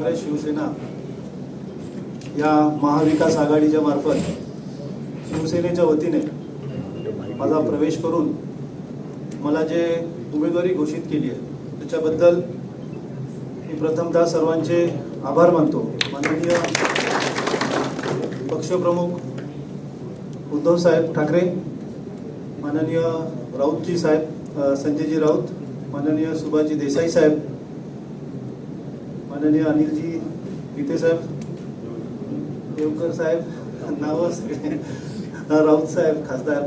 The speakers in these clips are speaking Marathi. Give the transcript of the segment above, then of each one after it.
काँग्रेस शिवसेना या महाविकास आघाडीच्या मार्फत शिवसेनेच्या वतीने माझा प्रवेश करून मला जे उमेदवारी घोषित केली आहे त्याच्याबद्दल मी प्रथमतः सर्वांचे आभार मानतो. माननीय पक्षप्रमुख उद्धव साहेब ठाकरे माननीय राऊतजी साहेब संजयजी राऊत माननीय सुभाषजी देसाई साहेब माननीय अनिलजी गीते साहेब देवकर साहेब नावं सगळे राऊत साहेब खासदार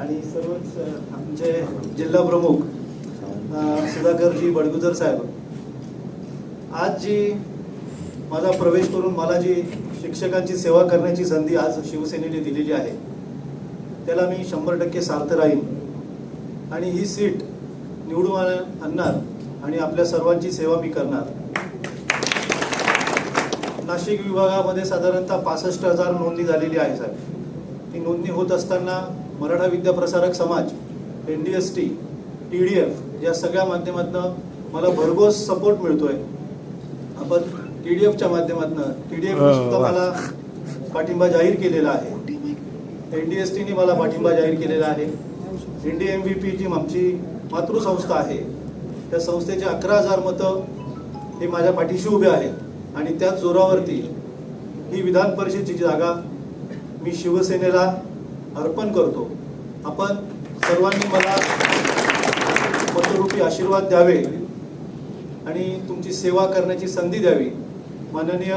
आणि सर्वच आमचे जिल्हा प्रमुख सुधाकरजी बडगुजर साहेब. आज जी माझा प्रवेश करून मला जी शिक्षकांची सेवा करण्याची संधी आज शिवसेनेने दिलेली आहे त्याला मी शंभर टक्के सार्थ राहीन. आणि ही सीट निवडून आण- आणणार आणि आपल्या सर्वांची सेवा मी करणार. नाशिक विभागामध्ये साधारणतः पासष्ट हजार नोंदणी झालेली आहे साहेब. ती नोंदणी होत असताना Maratha Vidya Prasarak Samaj N D S T T D F या सगळ्या माध्यमातून मला भरघोस सपोर्ट मिळतोय. आपण टी डी एफच्या माध्यमातून टी डी एफ सुद्धा मला पाठिंबा जाहीर केलेला आहे. एन डी एस टीने मला पाठिंबा जाहीर केलेला आहे. N D M V P G आमची मातृसंस्था आहे. त्या संस्थेचे अकरा हजार मतं हे माझ्या पाठीशी उभे आहेत. आणि त्याच जोरावरती ही विधान परिषदेची जागा मी शिवसेनेला अर्पण करतो आपण सर्वांनी मला मतरूपी आशीर्वाद द्यावे आणि तुमची सेवा करण्याची संधी द्यावी. माननीय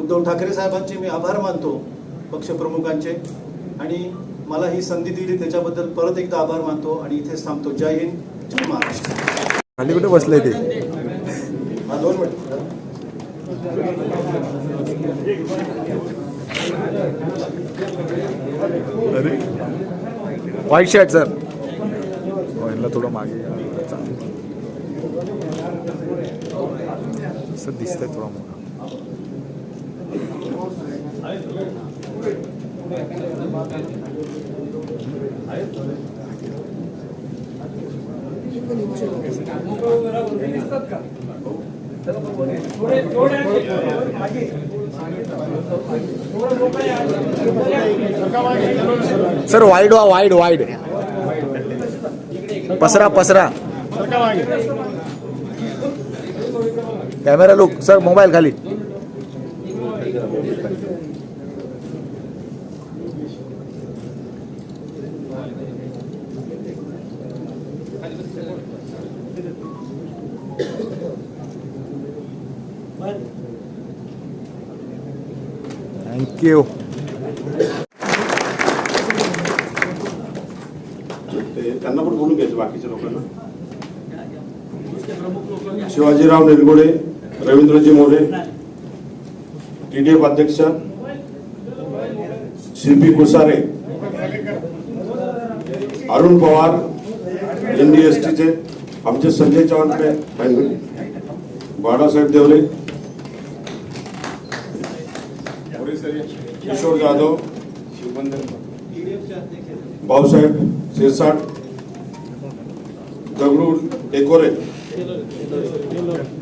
उद्धव ठाकरे साहेबांचे मी आभार मानतो पक्षप्रमुखांचे आणि मला ही संधी दिली त्याच्याबद्दल परत एकदा आभार मानतो आणि इथेच थांबतो. जय हिंद जय महाराष्ट्र. कुठे बसले ते? दोन मिनिट. अरे व्हाईट शर्ट सर यांना थोडं मागे. असं दिसतंय थोडा मोठा. सर वाईड वा वाईड वाईड पसरा पसरा कॅमेरा लुक सर मोबाईल खाली Thank you. त्यांना पण बोलून घ्यायचं बाकीच्या लोकांना. शिवाजीराव निरगुडे रवींद्रजी मोरे टीडीएफ अध्यक्ष शिल्पी कुसारे अरुण पवार एनडीएसटीचे आमचे Sanjay Chavan Balasaheb Deore Kishor Jadhav Bhausaheb Shirsat Dagdu Dekore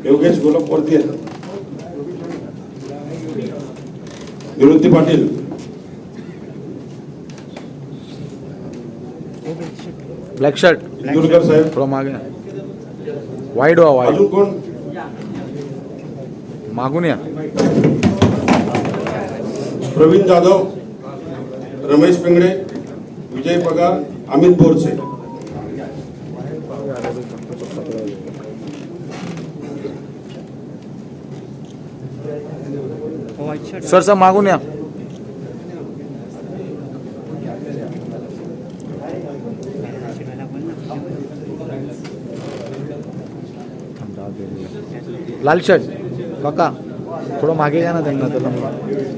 Yogesh गोलपवर्ती Nivrutti Patil. Black shirt Indurkar saheb. थोडं मागे. वाईड व्हा वाईड अजून कोण? मागून या. प्रवीण जाधव रमेश पिंगळे विजय पगार अमित बोरसे. सर सर मागून या. लाल शर्ट काका थोडं मागे या ना त्यांना त्याला.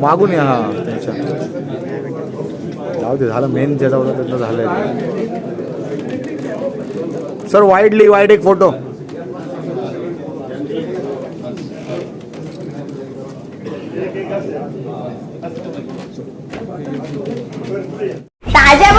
मागून या हा त्यांच्या. जाऊ दे झालं मेन ज्याचा होता त्यांना झालं सर वाईडली वाईड एक फोटो ताज्या